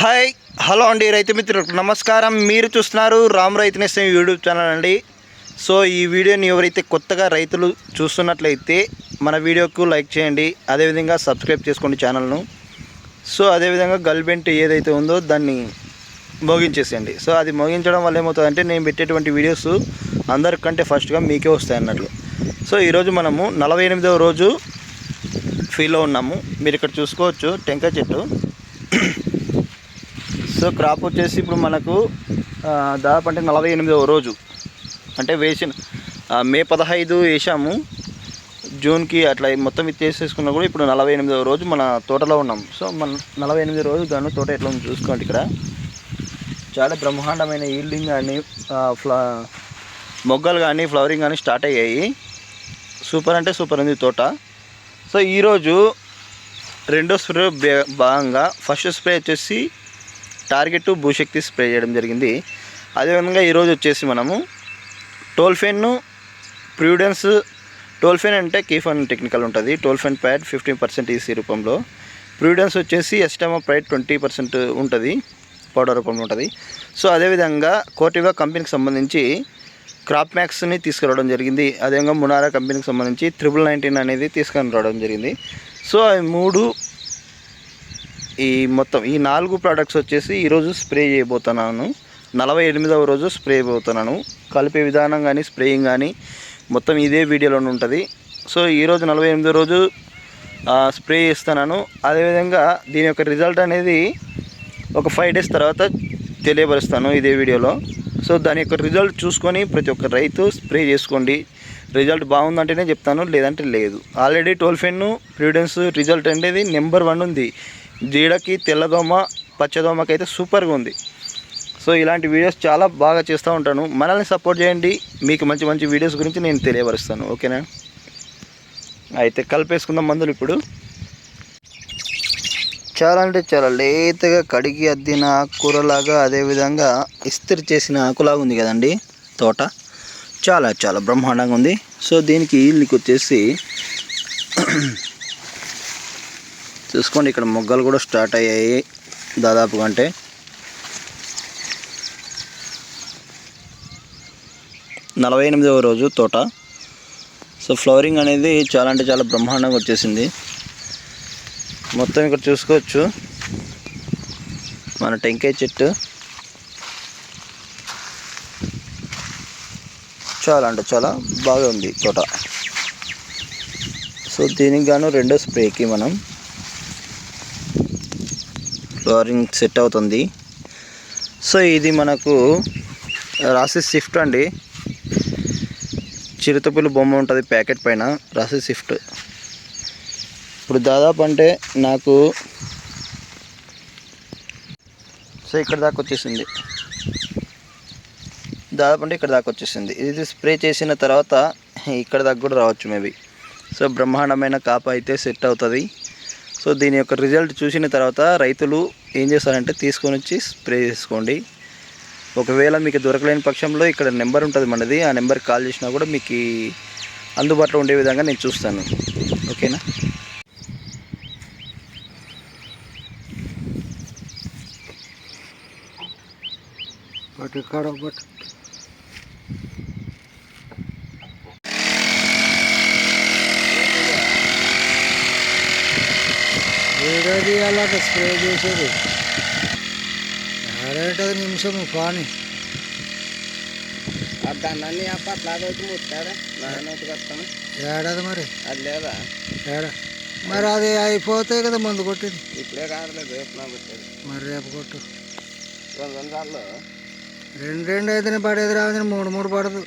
Hi hello అండి రైతు మిత్రులకు నమస్కారం. మీరు చూస్తున్నారు రామ్ రైతు నేస్తం యూట్యూబ్ ఛానల్ అండి. సో ఈ వీడియోని ఎవరైతే కొత్తగా రైతులు చూస్తున్నట్లయితే మన వీడియోకు లైక్ చేయండి. అదేవిధంగా సబ్స్క్రైబ్ చేసుకోండి ఛానల్ను. సో అదేవిధంగా గల్బెంట్ ఏదైతే ఉందో దాన్ని మోగించేసేయండి. సో అది మోగించడం వల్ల ఏమవుతుందంటే నేను పెట్టేటువంటి వీడియోస్ అందరికంటే ఫస్ట్గా మీకే వస్తాయి అన్నట్లు. సో ఈరోజు మనము నలభై ఎనిమిదవ రోజు ఫీల్లో ఉన్నాము. మీరు ఇక్కడ చూసుకోవచ్చు టెంకాయ చెట్టు. సో క్రాప్ వచ్చేసి ఇప్పుడు మనకు దాదాపు అంటే నలభై ఎనిమిదవ రోజు. అంటే వేసిన మే పదహైదు వేసాము జూన్కి అట్లా మొత్తం ఇది కూడా ఇప్పుడు నలభై ఎనిమిదవ రోజు మన తోటలో ఉన్నాం. సో మన నలభై ఎనిమిది రోజు గాను తోట ఎట్లా ఉంది చూసుకోండి ఇక్కడ. చాలా బ్రహ్మాండమైన ఈల్డింగ్ కానీ ఫ్లా మొగ్గలు కానీ ఫ్లవరింగ్ కానీ స్టార్ట్ అయ్యాయి. సూపర్ అంటే సూపర్ ఉంది తోట. సో ఈరోజు రెండో స్ప్రే భాగంగా ఫస్ట్ స్ప్రే వచ్చేసి టార్గెట్ భూశక్తి స్ప్రే చేయడం జరిగింది. అదేవిధంగా ఈరోజు వచ్చేసి మనము టోల్ఫెన్ను ప్రివిడెన్స్ టోల్ఫెన్ అంటే కీఫన్ టెక్నికల్ ఉంటుంది. Tolfenpyrad fifteen percent EC రూపంలో. ప్రివిడెన్స్ వచ్చేసి ఎస్టమా ప్రైడ్ ట్వంటీ పర్సెంట్ ఉంటుంది. పౌడర్ రూపంలో ఉంటుంది. సో అదేవిధంగా కోటివా కంపెనీకి సంబంధించి క్రాప్ మ్యాక్స్ని తీసుకురావడం జరిగింది. అదేవిధంగా మునారా కంపెనీకి సంబంధించి త్రిబుల్ నైన్టీన్ అనేది తీసుకొని రావడం జరిగింది. సో అవి మూడు ఈ మొత్తం ఈ నాలుగు ప్రోడక్ట్స్ వచ్చేసి ఈరోజు స్ప్రే చేయబోతున్నాను. నలభై ఎనిమిదవ రోజు స్ప్రే పోతున్నాను కలిపే విధానం కానీ స్ప్రేయింగ్ కానీ మొత్తం ఇదే వీడియోలో ఉంటుంది. సో ఈరోజు నలభై ఎనిమిదో రోజు స్ప్రే చేస్తున్నాను. అదేవిధంగా దీని యొక్క రిజల్ట్ అనేది ఒక ఫైవ్ డేస్ తర్వాత తెలియపరుస్తాను ఇదే వీడియోలో. సో దాని యొక్క రిజల్ట్ చూసుకొని ప్రతి ఒక్క రైతు స్ప్రే చేసుకోండి. రిజల్ట్ బాగుందంటేనే చెప్తాను లేదంటే లేదు. ఆల్రెడీ టోల్ఫెన్ ప్రివిడెన్స్ రిజల్ట్ అనేది నెంబర్ వన్ ఉంది. జీడకి తెల్లదోమ పచ్చదోమకి అయితే సూపర్గా ఉంది. సో ఇలాంటి వీడియోస్ చాలా బాగా చేస్తూ ఉంటాను. మనల్ని సపోర్ట్ చేయండి. మీకు మంచి మంచి వీడియోస్ గురించి నేను తెలియపరుస్తాను. ఓకేనా? అయితే కలిపేసుకుందాం మందులు ఇప్పుడు. చాలా అంటే చాలా లేతగా కడిగి అద్దిన ఆకుకూరలాగా అదేవిధంగా ఇస్త్రీ చేసిన ఆకులాగా ఉంది కదండి తోట. చాలా చాలా బ్రహ్మాండంగా ఉంది. సో దీనికి నీకు వచ్చేసి చూసుకోండి ఇక్కడ మొగ్గలు కూడా స్టార్ట్ అయ్యాయి దాదాపుగా అంటే. నలభై ఎనిమిదవ రోజు తోట. సో ఫ్లవరింగ్ అనేది చాలా అంటే చాలా బ్రహ్మాండంగా వచ్చేసింది. మొత్తం ఇక్కడ చూసుకోవచ్చు. మన టెంకాయ చెట్టు. చాలా అంటే చాలా బాగా ఉంది తోట. సో దీనికి గాను రెండో స్ప్రేకి మనం ఫ్లోరింగ్ సెట్ అవుతుంది. సో ఇది మనకు రాసి స్విఫ్ట్ అండి. చిరుతపులు బొమ్మ ఉంటుంది ప్యాకెట్ పైన రాసి స్విఫ్ట్ ఇప్పుడు దాదాపు అంటే నాకు సో ఇక్కడ దాకా వచ్చేసింది. దాదాపు అంటే ఇక్కడ దాకా వచ్చేసింది. ఇది స్ప్రే చేసిన తర్వాత ఇక్కడ దాకా కూడా రావచ్చు మేబీ. సో బ్రహ్మాండమైన కాప అయితే సెట్ అవుతుంది. సో దీని యొక్క రిజల్ట్ చూసిన తర్వాత రైతులు ఏం చేస్తారంటే తీసుకొని వచ్చి స్ప్రే చేసుకోండి. ఒకవేళ మీకు దొరకలేని పక్షంలో ఇక్కడ నెంబర్ ఉంటుంది మనది ఆ నెంబర్కి కాల్ చేసినా కూడా మీకు అందుబాటులో ఉండే విధంగా నేను చూస్తాను. ఓకేనా? బట్ ఇక్కడ బట్ ఏడాది అలాగ స్ప్రే చేసేది. ఏడేటది నిమిషం పాని. దాన్ని అట్లా ముట్టాడా? ఏడాది మరి. అది లేదా? ఏడా? మరి అది అయిపోతే కదా మందు కొట్టింది. ఇప్పుడే కాదులేదు రేపు నా పెట్టేది మరి రేపు కొట్టు. రెండు రెండు సార్లు రెండు రెండు అయితేనే పడేది రాదు మూడు మూడు పడదు.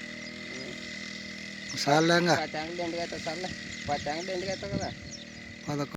సార్లేంగా పచ్చాంగ ఎండుగా అవుతుంది సర్లే. కదా. పదకొండు